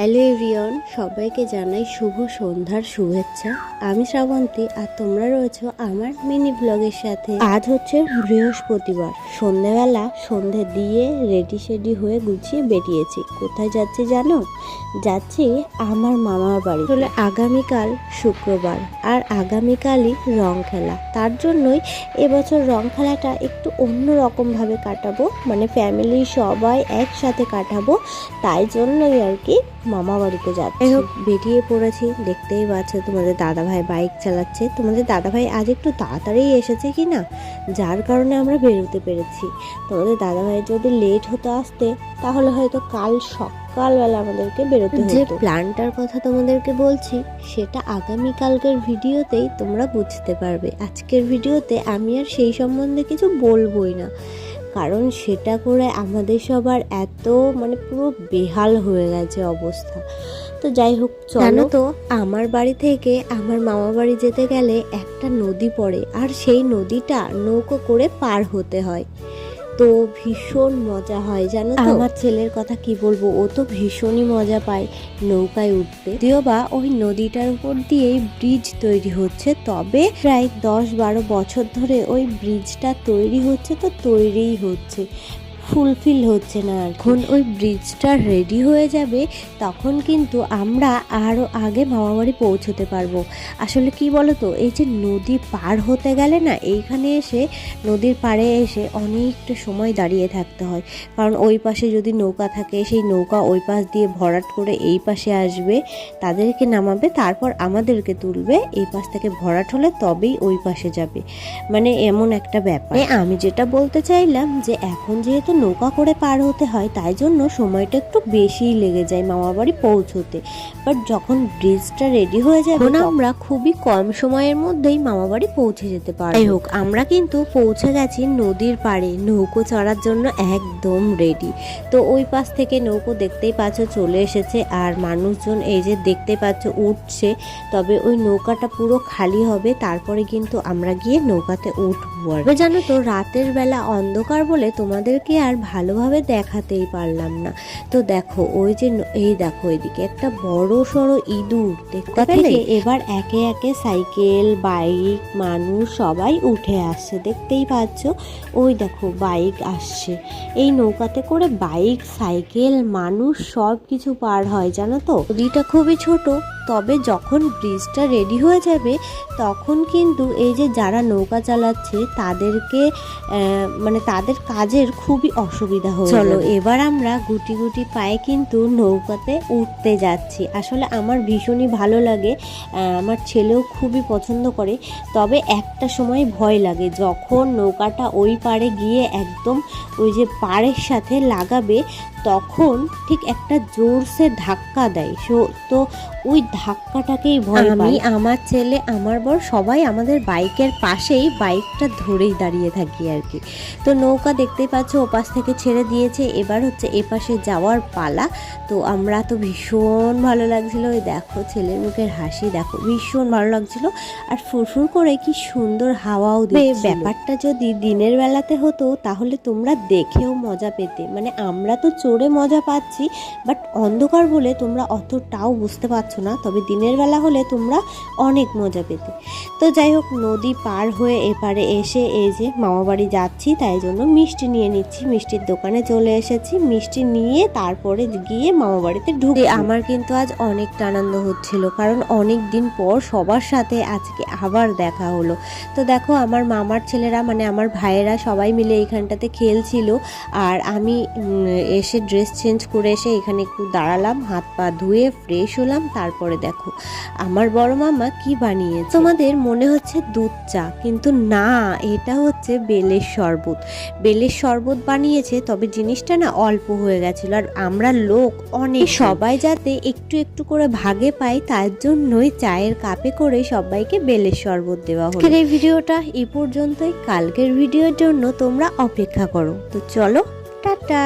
Hello সবাইকে জানাই শুভ সন্ধ্যার শুভেচ্ছা। আমি শ্রাবন্তী আর তোমরা রয়েছো আমার মিনি ব্লগের সাথে। আজ হচ্ছে বৃহস্পতিবার। সন্ধেবেলা সন্ধে দিয়ে রেডি সেডি হয়ে গুছিয়ে বেরিয়েছি। কোথায় যাচ্ছি জানো? যাচ্ছি আমার মামার বাড়ি। আসলে আগামীকাল শুক্রবার আর আগামীকালই রং খেলা। তার জন্যই এবছর রং খেলাটা একটু অন্য রকমভাবে কাটাবো। মানে ফ্যামিলি সবাই একসাথে কাটাবো। তাই জন্যই আর কি মামা বাড়িতে যাচ্ছি। যাই হোক বেরিয়ে পড়েছি দেখতেই পাচ্ছ তোমাদের দাদাভাই বাইক চালাচ্ছে। তোমাদের দাদাভাই আজ একটু তাড়াতাড়ি এসেছে কি না? যার কারণে আমরা বেরোতে পেরেছি। তোমাদের দাদাভাই যদি লেট হতো আসতে তাহলে হয়তো কাল সকালবেলা আমাদেরকে বেরোতে যে প্ল্যানটার কথা তোমাদেরকে বলছি সেটা আগামী কালকের ভিডিওতেই তোমরা বুঝতে পারবে। আজকের ভিডিওতে আমি আর সেই সম্বন্ধে কিছু বলবোই না। কারণ সেটা করে আমাদের সবার এত মানে পুরো বেহাল হয়ে গেছে অবস্থা। তো যাই হোক জানো তো, আমার বাড়ি থেকে আমার মামা বাড়ি যেতে গেলে একটা নদী পড়ে, আর সেই নদীটা নৌকো করে পার হতে হয়। তো ভীষণ মজা হয়, জানো তো? আমার ছেলের কথা কি বলব? ও তো ভীষণই মজা পায় নৌকায় উঠতে। যদিও বা ওই নদীটার উপর দিয়েই ব্রিজ তৈরি হচ্ছে, তবে প্রায় দশ বারো বছর ধরে ওই ব্রিজটা তৈরি হচ্ছে, তো তৈরিই হচ্ছে। ফুলফিল হচ্ছে না এখন ওই ব্রিজটা রেডি হয়ে যাবে তখন কিন্তু আমরা আরও আগে মামাবাড়ি পৌঁছতে পারব। আসলে কি বলো তো এই যে নদী পার হতে গেলে না এইখানে এসে নদীর পাড়ে এসে অনেকটা সময় দাঁড়িয়ে থাকতে হয়। কারণ ওই পাশে যদি নৌকা থাকে সেই নৌকা ওই পাশ দিয়ে ভরাট করে এই পাশে আসবে তাদেরকে নামাবে তারপর আমাদেরকে তুলবে এই পাশ থেকে ভরাট হলে তবেই ওই পাশে যাবে। মানে এমন একটা ব্যাপার। আমি যেটা বলতে চাইলাম যে এখন যেহেতু নৌকা করে পার হতে হয় তাই জন্য সময়টা একটু বেশিই লেগে যায় মামা বাড়ি পৌঁছতে। বাট যখন ব্রিজটা রেডি হয়ে যাবে তখন আমরা খুবই কম সময়ের মধ্যেই মামা বাড়ি পৌঁছে যেতে পারব। যাই হোক আমরা কিন্তু পৌঁছে গেছি নদীর পাড়ে নৌকো চড়ার জন্য একদম রেডি তো ওই পাশ থেকে নৌকো দেখতেই পাচ্ছ চলে এসেছে আর মানুষজন এই যে দেখতে পাচ্ছ উঠছে তবে ওই নৌকাটা পুরো খালি হবে তারপরে কিন্তু আমরা গিয়ে নৌকাতে উঠবো। আর তবে জানো তো রাতের বেলা অন্ধকার বলে তোমাদেরকে আর ভালোভাবে দেখাতেই পারলাম না। তো দেখো ওই যে এই দেখো এদিকে একটা বড় সড়ো ইঁদুর দেখতে পেলে? এবার একে একে সাইকেল বাইক মানুষ সবাই উঠে আসছে দেখতেই পাচ্ছ? ওই দেখো বাইক আসছে। এই নৌকাতে করে বাইক সাইকেল মানুষ সব কিছু পার হয় জানো তো? নদীটা খুবই ছোট তবে যখন ব্রিজটা রেডি হয়ে যাবে তখন কিন্তু এই যে যারা নৌকা চালাচ্ছে তাদেরকে মানে তাদের কাজের খুবই অসুবিধা হয়ে চলো। এবার আমরা গুটি গুটি পায়ে কিন্তু নৌকাতে উঠতে যাচ্ছি। আসলে আমার ভীষণই ভালো লাগে আমার ছেলেও খুবই পছন্দ করে তবে একটা সময় ভয় লাগে। যখন নৌকাটা ওই পাড়ে গিয়ে একদম ওই যে পাড়ের সাথে লাগাবে তখন ঠিক একটা জোরসে ধাক্কা দেয়। সো তো ওই ধাক্কাটাকেই ভয় আমি আমার ছেলে আমার বর সবাই আমাদের বাইকের পাশেই বাইকটা ধরেই দাঁড়িয়ে থাকি আর কি। তো নৌকা দেখতে পাচ্ছ ওপাশ থেকে ছেড়ে দিয়েছে। এবার হচ্ছে এপাশে যাওয়ার পালা। তো আমরা তো ভীষণ ভালো লাগছিল। ওই দেখো ছেলের মুখের হাসি দেখো ভীষণ ভালো লাগছিল। আর ফুরফুর করে কি সুন্দর হাওয়াও দিচ্ছে ব্যাপারটা যদি দিনের বেলাতে হতো তাহলে তোমরা দেখেও মজা পেতে। মানে আমরা তো চড়ে মজা পাচ্ছি বাট অন্ধকার বলে তোমরা অতটাও বুঝতে পারছ না। তবে দিনের বেলা হলে তোমরা অনেক মজা পেতে। তো যাই হোক, নদী পার হয়ে এপারে এসে এই যে মামা বাড়ি যাচ্ছি, তাই জন্য মিষ্টি নিয়ে নিচ্ছি। মিষ্টির দোকানে চলে এসেছি। মিষ্টি নিয়ে তারপরে গিয়ে মামা বাড়িতে ঢুকে আমার কিন্তু আজ অনেকটা আনন্দ হচ্ছিল, কারণ অনেক দিন পর সবার সাথে আজকে আবার দেখা হলো। তো দেখো, আমার মামার ছেলেরা মানে আমার ভাইয়েরা সবাই মিলে এইখানটাতে খেলছিল, আর আমি এসে ড্রেস চেঞ্জ করে এসে এখানে একটু দাঁড়ালাম, হাত পা ধুয়ে ফ্রেশ হলাম, তারপরে দেখো। আমার বড় মামা কি বানিয়েছে? তোমাদের মনে হচ্ছে দুধ চা, কিন্তু না, এটা হচ্ছে বেলের শরবত। বেলের শরবত বানিয়েছে, তবে জিনিসটা না অল্প হয়ে গেছিল, আর আমরা লোক অনেক। সবাই যাতে একটু একটু করে ভাগে পাই তার জন্যই চায়ের কাপে করে সবাইকে বেলের শরবত দেওয়া আজকের এই ভিডিওটা এই পর্যন্তই। কালকের ভিডিওর জন্য তোমরা অপেক্ষা করো। তো চলো, টাটা।